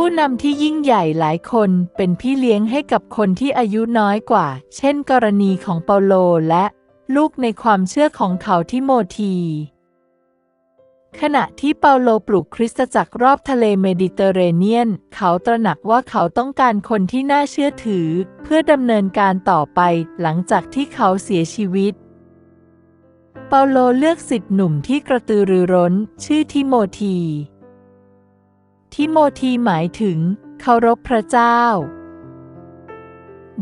ผู้นำที่ยิ่งใหญ่หลายคนเป็นพี่เลี้ยงให้กับคนที่อายุน้อยกว่า เช่นกรณีของเปาโลและลูกในความเชื่อของเขาทิโมธีขณะที่เปาโลปลูกคริสตจักรรอบทะเลเมดิเตอร์เรเนียน เขาตระหนักว่าเขาต้องการคนที่น่าเชื่อถือ เพื่อดำเนินการต่อไปหลังจากที่เขาเสียชีวิตเปาโลเลือกสิทธิ์หนุ่มที่กระตือรือร้น ชื่อทิโมธี ทิโมธีหมายถึง เคารพพระเจ้า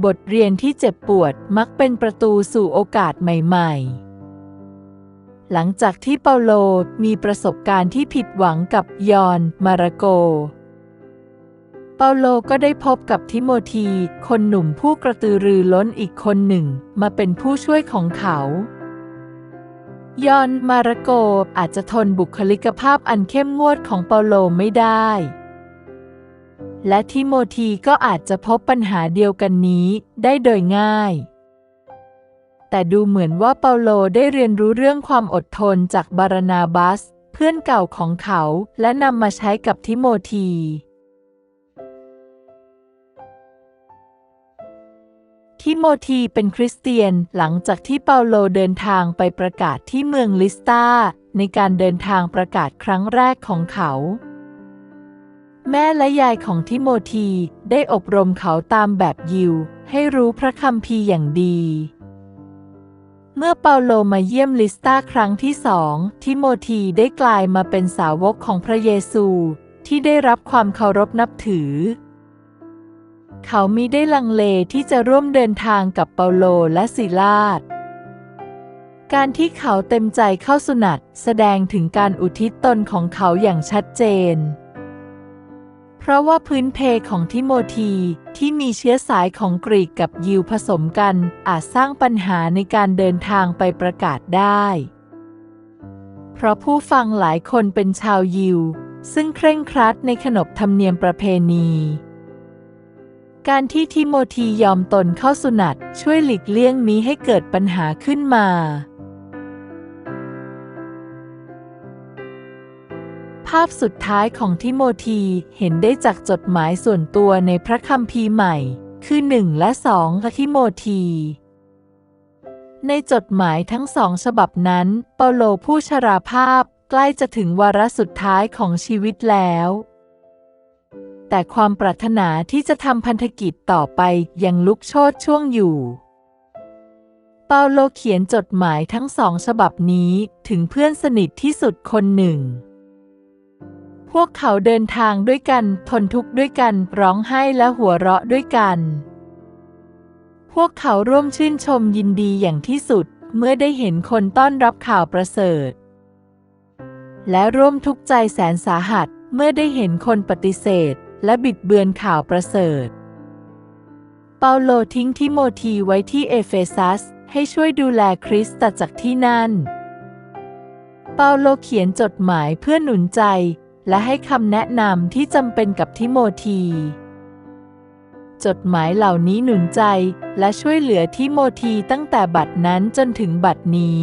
บทเรียนที่เจ็บปวดมักเป็นประตูสู่โอกาสใหม่ ๆ หลังจากที่เปาโลมีประสบการณ์ที่ผิดหวังกับยอนมาราโก เปาโลก็ได้พบกับทิโมธี คนหนุ่มผู้กระตือรือร้นอีกคนหนึ่ง มาเป็นผู้ช่วยของเขา ยอนมารโกอาจจะทนบุคลิกภาพอันเข้มงวดของเปาโลไม่ได้ และทิโมธีก็อาจจะพบปัญหาเดียวกันนี้ได้โดยง่าย แต่ดูเหมือนว่าเปาโลได้เรียนรู้เรื่องความอดทนจากบารนาบัส เพื่อนเก่าของเขาและนำมาใช้กับทิโมธี ทิโมธีเป็นคริสเตียนหลังจากที่เปาโลเดินทางไปประกาศที่เมืองลิสตาในการเดินทางประกาศครั้งแรกของเขา แม่และยายของทิโมธีได้อบรมเขาตามแบบยิว ให้รู้พระคัมภีร์อย่างดี เมื่อเปาโลมาเยี่ยมลิสตาครั้งที่สองทิโมธีได้กลายมาเป็นสาวกของพระเยซูที่ได้รับความเคารพนับถือ เขามิได้ลังเลที่จะร่วมเดินทางกับเปาโลและศิลาดการที่เขาเต็มใจเข้าสุนัตแสดงถึงการอุทิศตนของเขาอย่างชัดเจน เพราะว่าพื้นเพของทิโมธีที่มีเชื้อสายของกรีกกับยิวผสมกัน อาจสร้างปัญหาในการเดินทางไปประกาศได้ เพราะผู้ฟังหลายคนเป็นชาวยิว ซึ่งเคร่งครัดในขนบธรรมเนียมประเพณี การที่ทิโมธียอมตนเข้าสุนัตช่วยหลีกเลี่ยงนี้ให้เกิดปัญหาขึ้นมา ภาพสุดท้ายของทิโมธีเห็นได้จากจดหมายส่วนตัวในพระคัมภีร์ใหม่ คือหนึ่งและสองทิโมธีในจดหมายทั้งสองฉบับนั้น เปาโลผู้ชราภาพใกล้จะถึงวาระสุดท้ายของชีวิตแล้ว แต่ความปรารถนาที่จะทำพันธกิจต่อไปยังลุกโชนช่วงอยู่ เปาโลเขียนจดหมายทั้งสองฉบับนี้ถึงเพื่อนสนิทที่สุดคนหนึ่ง พวกเขาเดินทางด้วยกัน ทนทุกข์ด้วยกัน ร้องไห้และหัวเราะด้วยกัน พวกเขาร่วมชื่นชมยินดีอย่างที่สุดเมื่อได้เห็นคนต้อนรับข่าวประเสริฐ และร่วมทุกข์ใจแสนสาหัสเมื่อได้เห็นคนปฏิเสธ และบิดเบือนข่าวประเสริฐ เปาโลทิ้งทิโมธีไว้ที่เอเฟซัส ให้ช่วยดูแลคริสตจักรที่นั่น เปาโลเขียนจดหมายเพื่อหนุนใจ และให้คำแนะนำที่จำเป็นกับทิโมธีจดหมายเหล่านี้หนุนใจและช่วยเหลือทิโมธีตั้งแต่บัดนั้นจนถึงบัดนี้